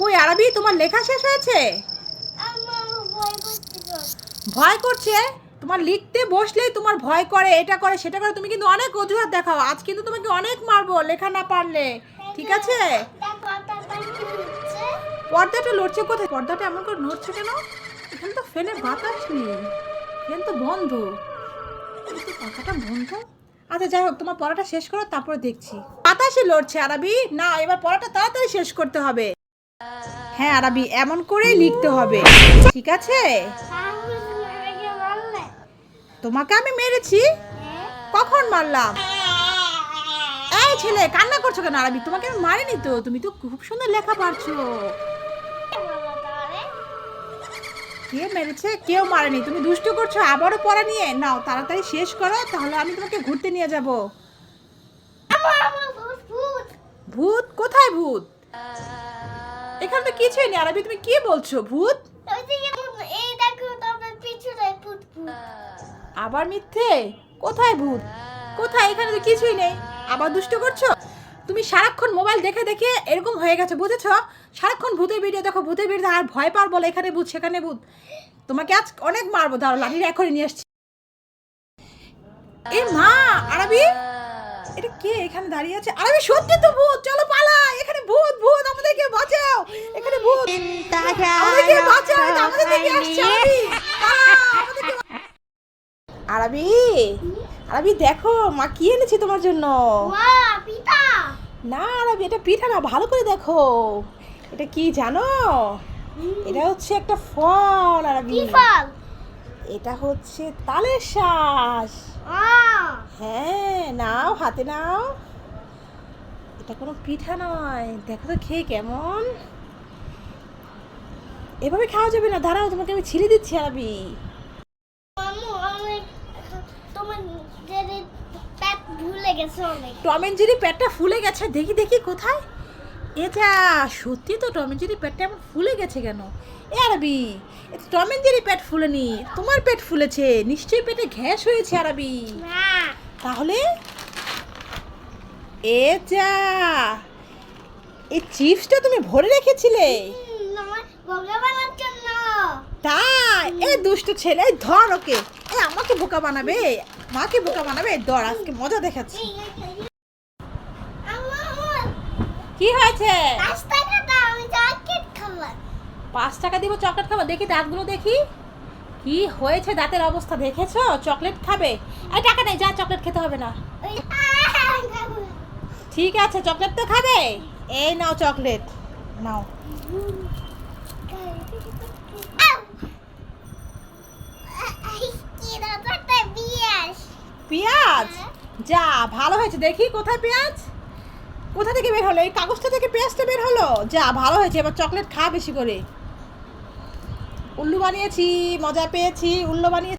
কই আরবি? তোমার লেখা শেষ হয়েছে? ভয় করছে? তোমার লিখতে বসলেই তোমার ভয় করে, এটা করে, সেটা করে। তুমি কিন্তু অনেক অজুহাত দেখাও। আজ কিন্তু তোমাকে অনেক মারবো, লেখা না পারলে। ঠিক আছে? পর্দাটা লড়ছে কোথায়? পর্দাটা এমন করে নড়ছে কেন? এখানে তো ফেলে বাতাস নেই। ফ্যান তো বন্ধ। পাখাটা বন্ধ। আচ্ছা যাই হোক, তোমার পড়াটা শেষ করো, তারপরে দেখছি। বাতাসে লড়ছে আরবি? না, এবার পড়াটা তাড়াতাড়ি শেষ করতে হবে। হ্যাঁ আরবি এমন করেই লিখতে হবে। ঠিক আছে? তোমাকে আমি মেরেছি? কখন মারলাম? এই ছেলে কান্না করছ কেন আরবি? তোমাকে আমি মারিনি তো তুমি তো খুব সুন্দর লেখা পারছ। কে মেরেছে? কেউ মারেনি। তুমি দুষ্টু করছ আবারও পড়া নিয়ে? নাও তাড়াতাড়ি শেষ করো তাহলে আমি তোমাকে ঘুরতে নিয়ে যাব। ভূত কোথায় ভূত? এখানে তো কিছুই নেই। আরবি তুমি কি বলছো ভূত? এই দেখো তবে পিছনে ভূত ভূত। আবার মিথ্যে? কোথায় ভূত? কোথায়? এখানে তো কিছুই নেই। আবার দুষ্ট করছ? তুমি সারাক্ষণ মোবাইল দেখে দেখে এরকম হয়ে গেছে বুঝেছ? সারাক্ষণ ভূতের ভিডিও দেখো ভূতের ভিডিও আর ভয় পার বলে এখানে ভূত সেখানে ভূত। তোমাকে আজ অনেক মারবো দাঁড়ো লাঠির এখনই নিয়ে আসছি। এ মা আরবি? এটা কে এখানে দাঁড়িয়ে আছে? আরবি সত্যি তো ভূত চলো আরবি আরবি দেখো মা কি এনেছি তোমার জন্য? না আরবি এটা পিঠা না ভালো করে দেখো। এটা কি জানো? এটা হচ্ছে একটা ফল আরবি। এটা হচ্ছে তালের শ্বাস হ্যাঁ নাও হাতে নাও। এটা কোনো পিঠা নয়। দেখো তো খেয়ে কেমন। এভাবে খাওয়া যাবে না। দাঁড়াও তোমাকে আমি ছিঁড়ে দিচ্ছি আরবি আম্মু আমি তোমার যে পেট ভুলে গেছে অনেক। টম এন্ড জেরি পেটটা ফুলে গেছে দেখি দেখি কোথায়? এটা সত্যি তো টম এন্ড জেরি পেটটা এমন ফুলে গেছে কেন? এ আরবি এটা টম এন্ড জেরি পেট ফুলেনি তোমার পেট ফুলেছে নিশ্চয়ই পেটে গ্যাস হয়েছে আরবি। তাহলে? এ যা এই চিপসটা তুমি ভরে রেখেছিলে? তাই এ দুষ্ট ছেলে ধর ওকে। এ আমাকে বোকা বানাবে। মাকে বোকা বানাবে? ধর আজকে মজা দেখাচ্ছি। কি হয়েছে? পাঁচ টাকা। দিব চকলেট খাব? দেখি দাঁতগুলো দেখি। কি হয়েছে দাঁতের অবস্থা দেখেছ? চকলেট খাবে? আর টাকা নেই যা চকলেট খেতে হবে না। ঠিক আছে চকলেট তো খাবে? এই নাও চকলেট নাও। পেঁয়াজ? যা, ভালো হয়েছে দেখি, কোথায় পেঁয়াজ? কোথা থেকে বের হলো? এই কাগজটা থেকে পেঁয়াজটা বের হলো? যা, ভালো হয়েছে, এবার চকলেট খা বেশি করে। উল্লু বানিয়েছি, মজা পেয়েছি, উল্লু বানিয়েছি।